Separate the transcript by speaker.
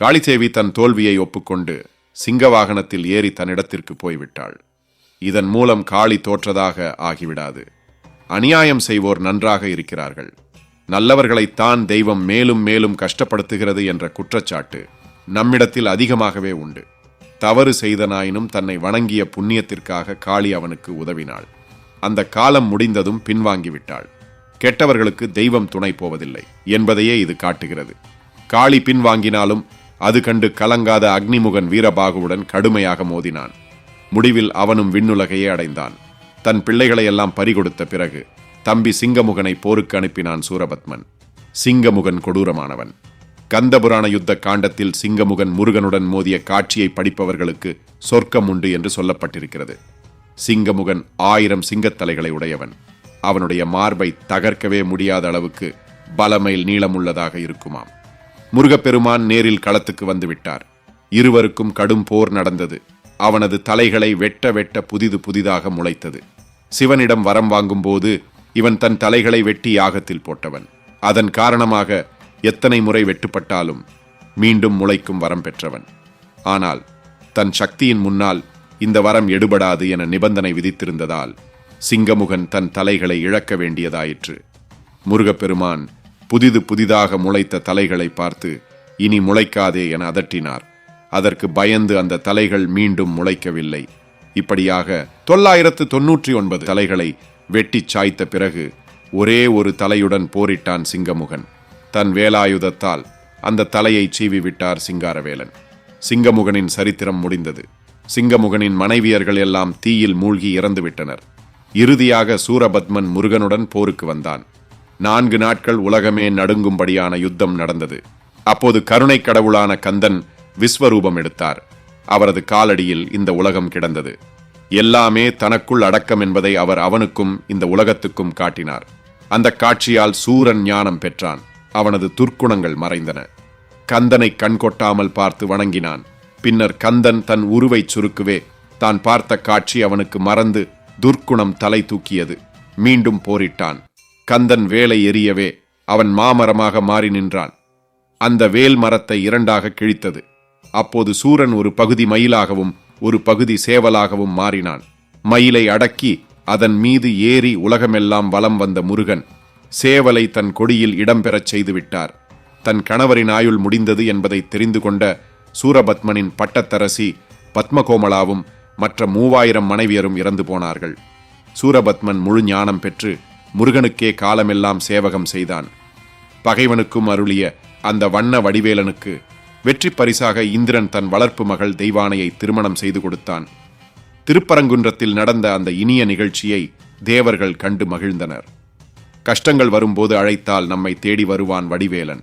Speaker 1: காளிதேவி தன் தோல்வியை ஒப்புக்கொண்டு சிங்க வாகனத்தில் ஏறி தன்னிடத்திற்கு போய்விட்டாள். இதன் மூலம் காளி தோற்றதாக ஆகிவிடாது. அநியாயம் செய்வோர் நன்றாக இருக்கிறார்கள். நல்லவர்களைத்தான் தெய்வம் மேலும் மேலும் கஷ்டப்படுத்துகிறது என்ற குற்றச்சாட்டு நம்மிடத்தில் அதிகமாகவே உண்டு. தவறு செய்தனாயினும் தன்னை வணங்கிய புண்ணியத்திற்காக காளி அவனுக்கு உதவினாள். அந்த காலம் முடிந்ததும் பின்வாங்கிவிட்டாள். கெட்டவர்களுக்கு தெய்வம் துணை போவதில்லை என்பதையே இது காட்டுகிறது. காளி பின்வாங்கினாலும் அது கண்டு கலங்காத அக்னிமுகன் வீரபாகுவுடன் கடுமையாக மோதினான். முடிவில் அவனும் விண்ணுலகையே அடைந்தான். தன் பிள்ளைகளையெல்லாம் பறிகொடுத்த பிறகு தம்பி சிங்கமுகனை போருக்கு அனுப்பினான் சூரபத்மன். சிங்கமுகன் கொடூரமானவன். கந்தபுராண யுத்த காண்டத்தில் சிங்கமுகன் முருகனுடன் மோதிய காட்சியை படிப்பவர்களுக்கு சொர்க்கம் உண்டு என்று சொல்லப்பட்டிருக்கிறது. சிங்கமுகன் ஆயிரம் சிங்கத்தலைகளை உடையவன். அவனுடைய மார்பை தகர்க்கவே முடியாத அளவுக்கு பலமையில் நீளமுள்ளதாக இருக்குமாம். முருகப்பெருமான் நேரில் களத்துக்கு வந்துவிட்டார். இருவருக்கும் கடும் போர் நடந்தது. அவனது தலைகளை வெட்ட வெட்ட புதிது புதிதாக முளைத்தது. சிவனிடம் வரம் வாங்கும்போது இவன் தன் தலைகளை வெட்டி யாகத்தில் போட்டவன். அதன் காரணமாக எத்தனை முறை வெட்டுப்பட்டாலும் மீண்டும் முளைக்கும் வரம் பெற்றவன். ஆனால் தன் சக்தியின் முன்னால் இந்த வரம் எடுபடாது என நிபந்தனை விதித்திருந்ததால் சிங்கமுகன் தன் தலைகளை இழக்க வேண்டியதாயிற்று. முருகப்பெருமான் புதிது புதிதாக முளைத்த தலைகளை பார்த்து இனி முளைக்காதே என அதட்டினார். அதற்கு பயந்து அந்த தலைகள் மீண்டும் முளைக்கவில்லை. இப்படியாக தொள்ளாயிரத்து தொன்னூற்றி ஒன்பது தலைகளை வெட்டிச் சாய்த்த பிறகு ஒரே ஒரு தலையுடன் போரிட்டான் சிங்கமுகன். தன் வேலாயுதத்தால் அந்த தலையை சீவி விட்டார் சிங்காரவேலன். சிங்கமுகனின் சரித்திரம் முடிந்தது. சிங்கமுகனின் மனைவியர்கள் எல்லாம் தீயில் மூழ்கி இறந்துவிட்டனர். இறுதியாக சூரபத்மன் முருகனுடன் போருக்கு வந்தான். நான்கு நாட்கள் உலகமே நடுங்கும்படியான யுத்தம் நடந்தது. அப்போது கருணை கடவுளான கந்தன் விஸ்வரூபம் எடுத்தார். அவரது காலடியில் இந்த உலகம் கிடந்தது. எல்லாமே தனக்குள் அடக்கம் என்பதை அவர் அவனுக்கும் இந்த உலகத்துக்கும் காட்டினார். அந்த காட்சியால் சூரன் ஞானம் பெற்றான். அவனது துர்க்குணங்கள் மறைந்தன. கந்தனை கண்கொட்டாமல் பார்த்து வணங்கினான். பின்னர் கந்தன் தன் உருவைச் சுருக்குவே தான் பார்த்த காட்சி அவனுக்கு மறந்து துர்க்குணம் தலை தூக்கியது. மீண்டும் போரிட்டான். கந்தன் வேலை எரியவே அவன் மாமரமாக மாறி நின்றான். அந்த வேல் மரத்தை இரண்டாக கிழித்தது. அப்போது சூரன் ஒரு பகுதி மயிலாகவும் ஒரு பகுதி சேவலாகவும் மாறினான். மயிலை அடக்கி அதன் மீது ஏறி உலகமெல்லாம் வலம் வந்த முருகன் சேவலை தன் கொடியில் இடம்பெறச் செய்துவிட்டார். தன் கணவரின் ஆயுள் முடிந்தது என்பதை தெரிந்து கொண்ட சூரபத்மனின் பட்டத்தரசி பத்மகோமலாவும் மற்ற மூவாயிரம் மனைவியரும் இறந்து போனார்கள். சூரபத்மன் முழு ஞானம் பெற்று முருகனுக்கே காலமெல்லாம் சேவகம் செய்தான். பகைவனுக்கும் அருளிய அந்த வண்ண வடிவேலனுக்கு வெற்றி பரிசாக இந்திரன் தன் வளர்ப்பு மகள் தெய்வானையை திருமணம் செய்து கொடுத்தான். திருப்பரங்குன்றத்தில் நடந்த அந்த இனிய நிகழ்ச்சியை தேவர்கள் கண்டு மகிழ்ந்தனர். கஷ்டங்கள் வரும்போது அழைத்தால் நம்மை தேடி வருவான் வடிவேலன்.